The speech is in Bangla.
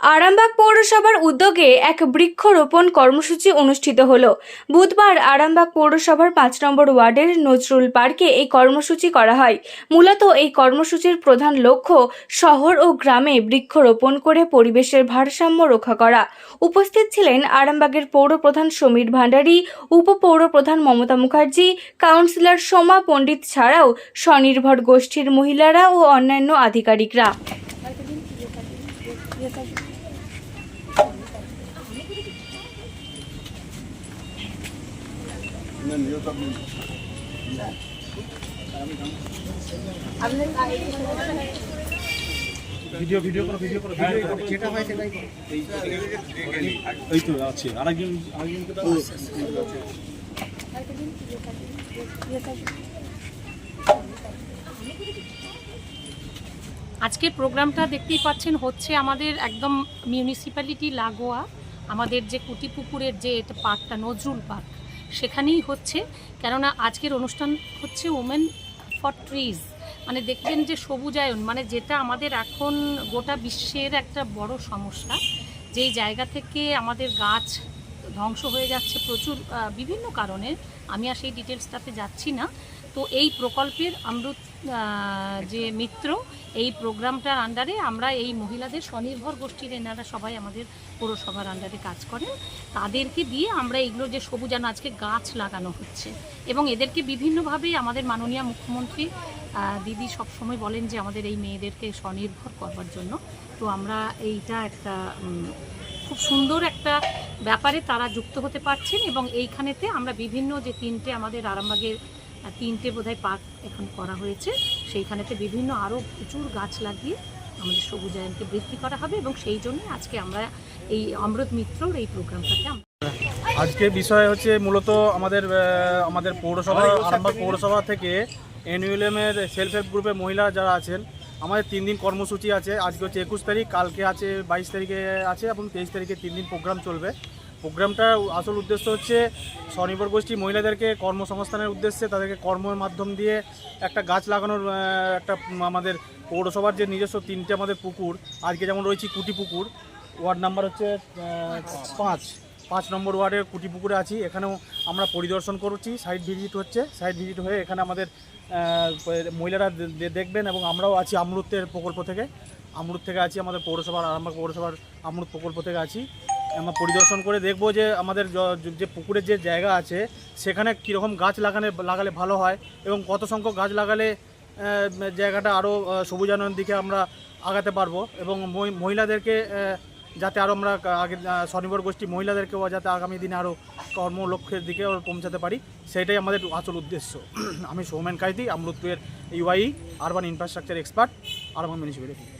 আরামবাগ পৌরসভার উদ্যোগে এক বৃক্ষরোপণ কর্মসূচি অনুষ্ঠিত হল। বুধবার আরামবাগ পৌরসভার পাঁচ নম্বর ওয়ার্ডের নজরুল পার্কে এই কর্মসূচি করা হয়। মূলত এই কর্মসূচির প্রধান লক্ষ্য শহর ও গ্রামে বৃক্ষরোপণ করে পরিবেশের ভারসাম্য রক্ষা করা। উপস্থিত ছিলেন আরামবাগের পৌরপ্রধান সমীর ভান্ডারী উপপৌরপ্রধান মমতা মুখার্জি, কাউন্সিলর সোমা পণ্ডিত ছাড়াও স্বনির্ভর গোষ্ঠীর মহিলারা ও অন্যান্য আধিকারিকরা। ভিডিও ভিডিও করো ভিডিও করো ভিডিও করো। যেটা হয় সেটাই করো। এই তো আছে। আরেকজন আরেকজনকে দাও? আজকের প্রোগ্রামটা দেখতেই পাচ্ছেন হচ্ছে আমাদের একদম মিউনিসিপ্যালিটি লাগোয়া আমাদের যে কুটিপুকুরের যে এটা পার্কটা নজরুল পার্ক সেখানেই হচ্ছে। কেননা আজকের অনুষ্ঠান হচ্ছে ওমেন ফর ট্রিজ মানে দেখবেন যে সবুজায়ন মানে যেটা আমাদের এখন গোটা বিশ্বের একটা বড় সমস্যা। যেই জায়গা থেকে আমাদের গাছ ধ্বংস হয়ে যাচ্ছে প্রচুর বিভিন্ন কারণে। আমি আর সেই ডিটেলসটাতে যাচ্ছি না। তো এই প্রকল্পের আহ, যে মিত্র এই প্রোগ্রামটার আন্ডারে আমরা এই মহিলাদের স্বনির্ভর গোষ্ঠীর এনারা সবাই আমাদের পৌরসভার আন্ডারে কাজ করেন। তাদেরকে দিয়ে আমরা এগুলো যে সবুজান আজকে গাছ লাগানো হচ্ছে। এবং এদেরকে বিভিন্নভাবে আমাদের মাননীয় মুখ্যমন্ত্রী দিদি সবসময় বলেন যে আমাদের এই মেয়েদেরকে স্বনির্ভর করবার জন্য। তো আমরা এইটা একটা খুব সুন্দর একটা ব্যাপারে তারা যুক্ত হতে পারছেন এবং এইখানেতে আমরা বিভিন্ন যে তিনটে আমাদের আরামবাগের আহ, তিনটে বোধহয় পার্ক এখন করা হয়েছে। সেইখানেতে বিভিন্ন আরও প্রচুর গাছ লাগিয়ে আমাদের সবুজায়নকে বৃদ্ধি করা হবে এবং সেই জন্য আজকে আমরা এই অমৃত মিত্রর এই প্রোগ্রামটাকে আমরা আজকে বিষয় হচ্ছে মূলত আমাদের আমাদের পৌরসভা আরামবাগ পৌরসভা থেকে এনইউএলএম এর সেলফ হেল্প গ্রুপের মহিলা যারা আছেন আমাদের তিন দিন কর্মসূচি আছে। আজকে হচ্ছে একুশ তারিখ কালকে আছে বাইশ তারিখে আছে এবং তেইশ তারিখে তিন দিন প্রোগ্রাম চলবে। প্রোগ্রামটার আসল উদ্দেশ্য হচ্ছে স্বনির্ভর গোষ্ঠী মহিলাদেরকে কর্মসংস্থানের উদ্দেশ্যে তাদেরকে কর্মের মাধ্যম দিয়ে একটা গাছ লাগানোর একটা আমাদের পৌরসভার যে নিজস্ব তিনটে আমাদের পুকুর, আজকে যেমন রয়েছে কুটি পুকুর, ওয়ার্ড নাম্বার হচ্ছে পাঁচ। পাঁচ নম্বর ওয়ার্ডের কুটি পুকুরে আছি, এখানেও আমরা পরিদর্শন করছি সাইড ভিজিট হচ্ছে সাইড ভিজিট হয়ে এখানে আমাদের মহিলারা দেখবেন এবং আমরাও আছি আমরুতের প্রকল্প থেকে। আমরুত থেকে আছি আমাদের পৌরসভার, আরামবাগ পৌরসভার আমরুত প্রকল্প থেকে আছি। আমরা পরিদর্শন করে দেখব যে আমাদের যে পুকুরের যে জায়গা আছে, সেখানে কীরকম গাছ লাগানে, লাগালে ভালো হয় এবং কত সংখ্যক গাছ লাগালে জায়গাটা আরও সবুজায়নের দিকে আমরা আগাতে পারব এবং মহিলাদেরকে যাতে আরও আমরা আগে স্বনির্ভর গোষ্ঠী মহিলাদেরকেও যাতে আগামী দিনে আরও কর্মলক্ষ্যের দিকে পৌঁছাতে পারি, সেটাই আমাদের আসল উদ্দেশ্য। আমি Soumen Kaiti আমরুতের UI urban infrastructure expert urban municipality